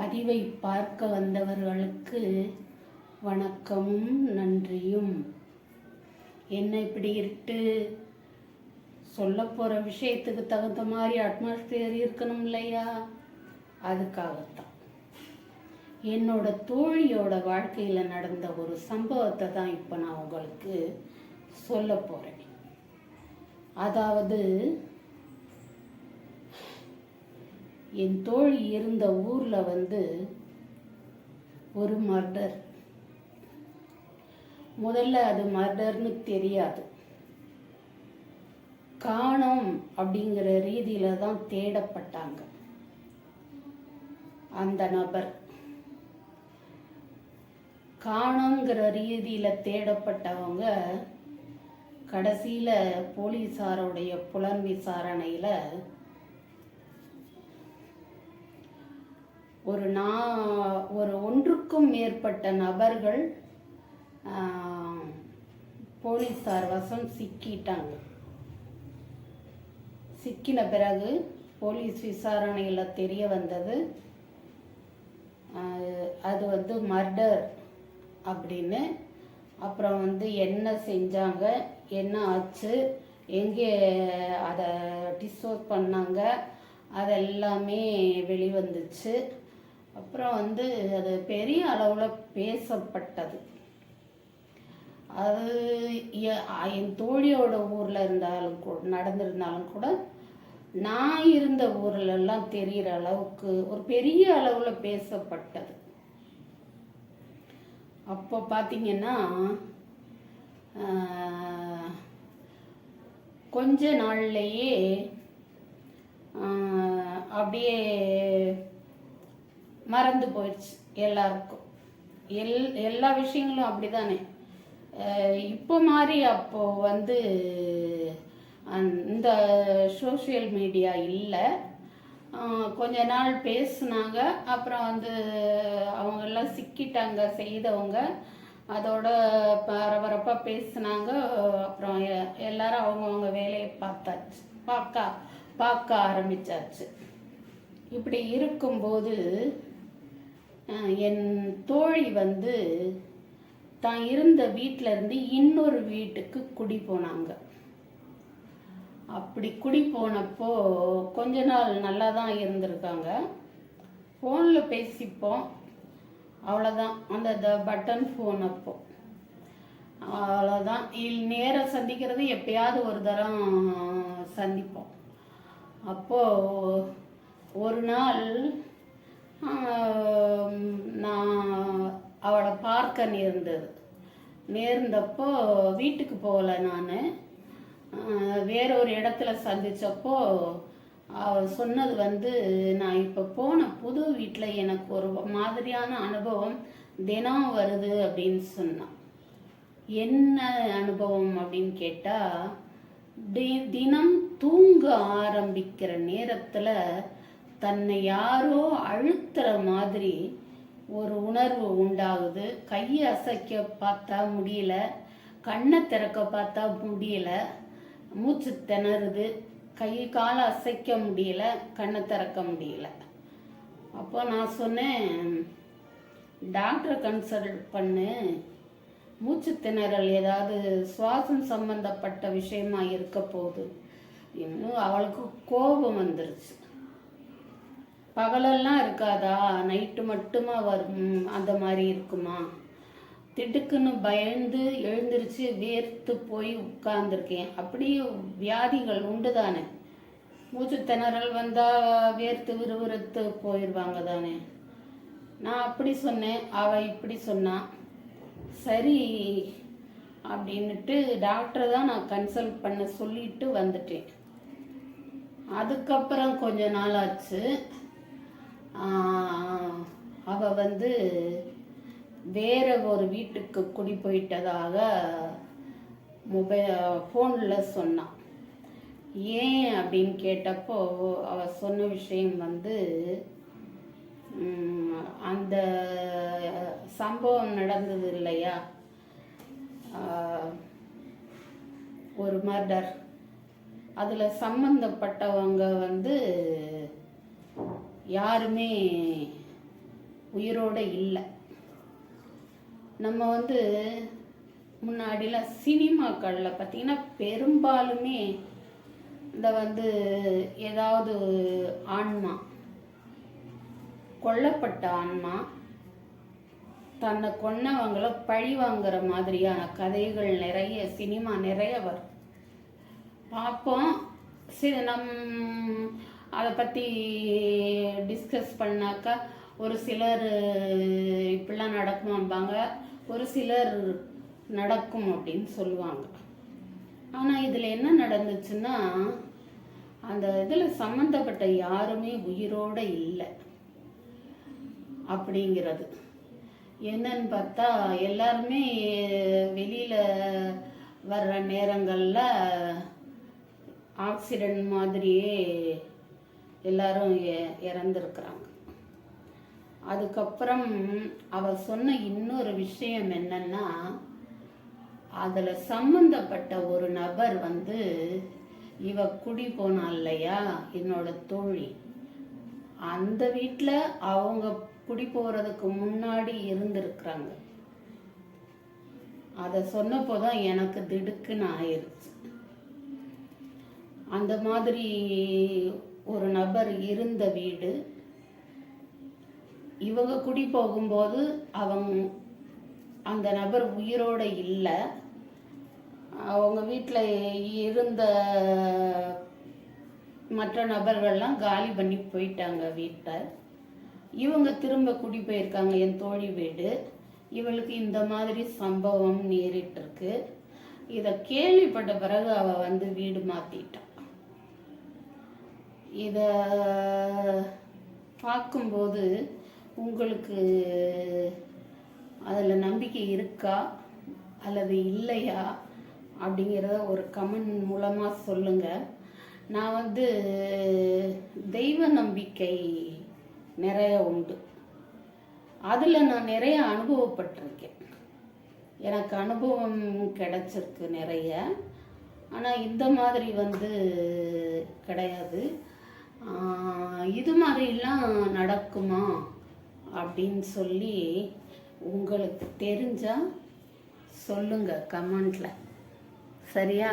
பதிவை பார்க்க வந்தவர்களுக்கு வணக்கமும் நன்றியும். என்ன இப்படி இருட்டு? சொல்ல போகிற விஷயத்துக்கு தகுந்த மாதிரி அட்மாஸ்பியர் இருக்கணும் இல்லையா? அதுக்காகத்தான். என்னோட தோழியோட வாழ்க்கையில் நடந்த ஒரு சம்பவத்தை தான் இப்போ நான் உங்களுக்கு சொல்ல போகிறேன் அதாவது என் தோழி இருந்த ஊரில் வந்து ஒரு மர்டர். முதல்ல அது மர்டர்னு தெரியாது. காணோம் அப்படிங்கிற ரீதியில தான் தேடப்பட்டாங்க. அந்த நபர். காணோங்கிற ரீதியில் தேடப்பட்டவங்க கடைசியில் போலீஸாருடைய புலன் விசாரணையில் ஒரு நா ஒரு ஒன்றுக்கும் மேற்பட்ட நபர்கள் போலீஸார் வசம் சிக்கிட்டாங்க. சிக்கின பிறகு போலீஸ் விசாரணையில் தெரிய வந்தது அது வந்து மர்டர் அப்படின்னு. அப்புறம் வந்து என்ன செஞ்சாங்க என்ன ஆச்சு எங்கே அதை டிஸ்போஸ் பண்ணாங்க அதெல்லாமே வெளிவந்துச்சு. அப்புறம் வந்து அது பெரிய அளவில் பேசப்பட்டது. அது எ- என் தோழியோட ஊரில் இருந்தாலும் கூட நடந்திருந்தாலும் கூட நான் இருந்த ஊர்லெல்லாம் தெரிகிற அளவுக்கு ஒரு பெரிய அளவில் பேசப்பட்டது. அப்போ பார்த்தீங்கன்னா கொஞ்ச நாள்லையே அப்படியே மறந்து போயிடுச்சு எல்லாருக்கும். எல் எல்லா விஷயங்களும் அப்படிதானே. இப்போ மாதிரி அப்போ வந்து அந்த- இந்த சோஷியல் மீடியா இல்லை. கொஞ்ச நாள் பேசுனாங்க. அப்புறம் வந்து அவங்க எல்லாம் சிக்கிட்டாங்க செய்தவங்க. அதோட பரபரப்பாக பேசுனாங்க. அப்புறம் எல்லாரும் அவங்கவுங்க வேலையை பார்த்தாச்சு. பார்க்க பார்க்க ஆரம்பிச்சாச்சு. இப்படி இருக்கும்போது என் தோழி வந்து தான் இருந்த வீட்டிலேருந்து இன்னொரு வீட்டுக்கு குடி போனாங்க. அப்படி குடி போனப்போ கொஞ்ச நாள் நல்லா தான் இருந்திருக்காங்க. ஃபோனில் பேசிப்போம். அவ்வளோதான் அந்த த பட்டன் ஃபோன் அப்போ. அவ்வளோதான் இல் நேரம் சந்திக்கிறது எப்பயாவது ஒரு தரம் சந்திப்போம். அப்போது ஒரு நாள் நான் அவளை பார்க்க நேர்ந்தது. நேர்ந்தப்போ வீட்டுக்கு போகல நான். வேற ஒரு இடத்துல சந்தித்தப்போ அவ சொன்னது வந்து நான் இப்போ போன புது வீட்டில் எனக்கு ஒரு மாதிரியான அனுபவம் தினம் வருது அப்படின்னு சொன்னான் என்ன அனுபவம்? அப்படின்னு கேட்டால் தினம் தூங்க ஆரம்பிக்கிற நேரத்தில் தன்னை யாரோ அழுத்துற மாதிரி ஒரு உணர்வு உண்டாகுது. கையை அசைக்க பார்த்தா முடியல கண்ணை திறக்க பார்த்தா முடியல மூச்சு திணறுது. கை காலை அசைக்க முடியல கண்ணை திறக்க முடியல. அப்போ நான் சொன்னேன் டாக்டரை கன்சல்ட் பண்ணு. மூச்சு திணறல் ஏதாவது சுவாசம் சம்பந்தப்பட்ட விஷயமா இருக்க போகுது. இன்னும் அவளுக்கு கோபம் வந்துருச்சு. பகலெல்லாம் இருக்காதா? நைட்டு மட்டுமா வரும் அந்த மாதிரி இருக்குமா? திடுக்குன்னு பயந்து எழுந்திருச்சு வேர்த்து போய் உட்கார்ந்துருக்கேன். அப்படியே வியாதிகள் உண்டு தானே மூச்சு திணறல் வந்தால் வேர்த்து விறுவிறுத்து போயிடுவாங்க தானே? நான் அப்படி சொன்னேன் அவள் இப்படி சொன்னான் சரி அப்படின்னுட்டு டாக்டரை தான் நான் கன்சல்ட் பண்ண சொல்லிட்டு வந்துட்டேன். அதுக்கப்புறம் கொஞ்ச நாள் ஆச்சு. அவள் அவ வந்து வேற ஒரு வீட்டுக்கு குடி போயிட்டதாக மொபைல் ஃபோனில் சொன்னான் ஏன் அப்படின்னு கேட்டப்போ அவ சொன்ன விஷயம் வந்து அந்த சம்பவம் நடந்தது இல்லையா? ஒரு மர்டர். அதில் சம்மந்தப்பட்டவங்க வந்து யாருமே உயிரோட இல்லை. நம்ம வந்து முன்னாடிலாம் சினிமாக்களில் பார்த்தீங்கன்னா பெரும்பாலுமே இந்த வந்து ஏதாவது ஆன்மா கொல்லப்பட்ட ஆன்மா தன்னை கொன்னவங்கள பழி வாங்குற மாதிரியான கதைகள் நிறைய சினிமா நிறைய வரும். பார்ப்போம் சரி நம் அதை பற்றி டிஸ்கஸ் பண்ணாக்கா ஒரு சிலர் இப்படிலாம் நடக்குமாம்பாங்க. ஒரு சிலர் நடக்கும் அப்படின்னு சொல்லுவாங்க. ஆனால் இதில் என்ன நடந்துச்சுன்னா அந்த இதில் சம்மந்தப்பட்ட யாருமே உயிரோடு இல்லை அப்படிங்கிறது. என்னன்னு பார்த்தா எல்லாருமே வெளியில் வர்ற நேரங்களில் ஆக்சிடென்ட் மாதிரியே எல்லாரும் எ- இறந்துருக்குறாங்க. அதுக்கப்புறம் அவர் சொன்ன இன்னொரு விஷயம் என்னன்னா அதில் சம்மந்தப்பட்ட ஒரு நபர் வந்து இவ குடி போனா இல்லையா? என்னோட தோழி. அந்த வீட்டில் அவங்க குடி போகிறதுக்கு முன்னாடி இருந்திருக்கிறாங்க. அதை சொன்னப்போ தான் எனக்கு திடுக்குன்னு ஆயிருச்சு. அந்த மாதிரி நண்பர் நபர் இருந்த வீடு. இவங்க குடி போகும்போது அவங்க அந்த நபர் உயிரோட இல்லை. அவங்க வீட்டில் இருந்த மற்ற நபர்கள்லாம் காலி பண்ணி போயிட்டாங்க வீட்டை. இவங்க திரும்ப குடி போயிருக்காங்க என் தோழி வீடு. இவளுக்கு இந்த மாதிரி சம்பவம் நேரிட்டிருக்கு. இதை கேள்விப்பட்ட பிறகு அவள் வந்து வீடு மாற்றிட்டான் இதை பார்க்கும்போது உங்களுக்கு அதில் நம்பிக்கை இருக்கா? அல்லது இல்லையா? அப்படிங்கிறத ஒரு கமெண்ட் மூலமாக சொல்லுங்கள் நான் வந்து தெய்வ நம்பிக்கை நிறைய உண்டு. அதில் நான் நிறைய அனுபவப்பட்டிருக்கேன். எனக்கு அனுபவம் கிடைச்சிருக்கு நிறைய. ஆனால் இந்த மாதிரி வந்து கிடையாது. இது மாதிரிலாம் நடக்குமா? அப்படின்னு சொல்லி உங்களுக்கு தெரிஞ்சால் சொல்லுங்கள் கமெண்டில். சரியா?